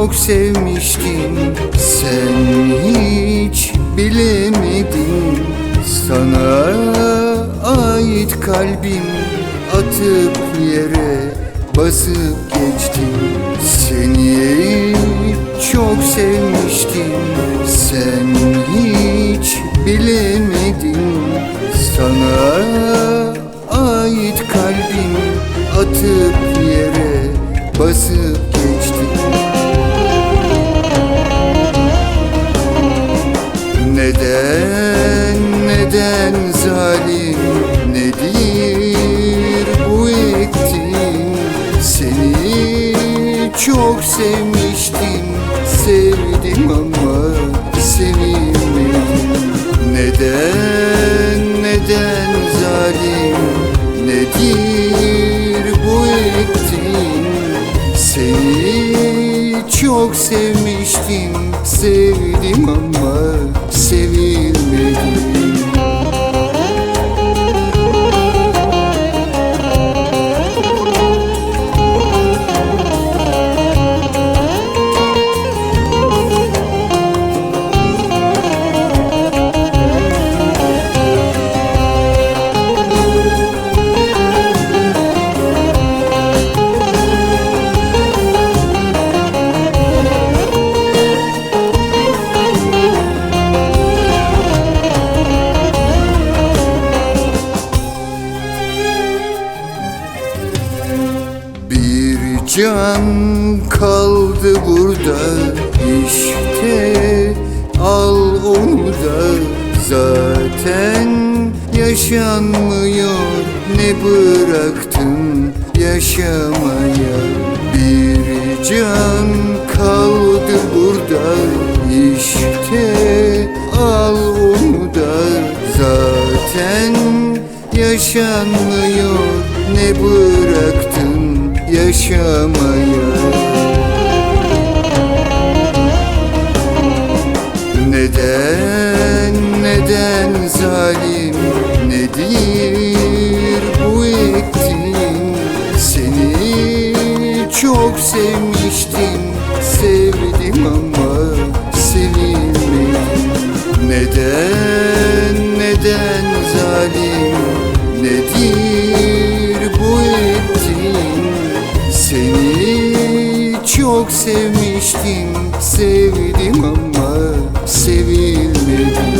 Çok sevmiştim. Sen hiç bilemedin. Sana ait kalbim Atıp yere basıp geçtim Seni çok sevmiştim Nedir bu ettiğin Seni çok sevmiştim Sevdim ama can kaldı burada. İşte al onu da. Zaten yaşanmıyor. Ne bıraktın yaşamaya? Bir can kaldı burada. İşte al onu da. Zaten yaşanmıyor. Ne bıraktın yaşamaya Neden, neden zalim Nedir bu ettiğin Seni çok sevmiştim Sevdim ama sevilmedim. Neden çok sevmiştim Sevdim ama sevilmedim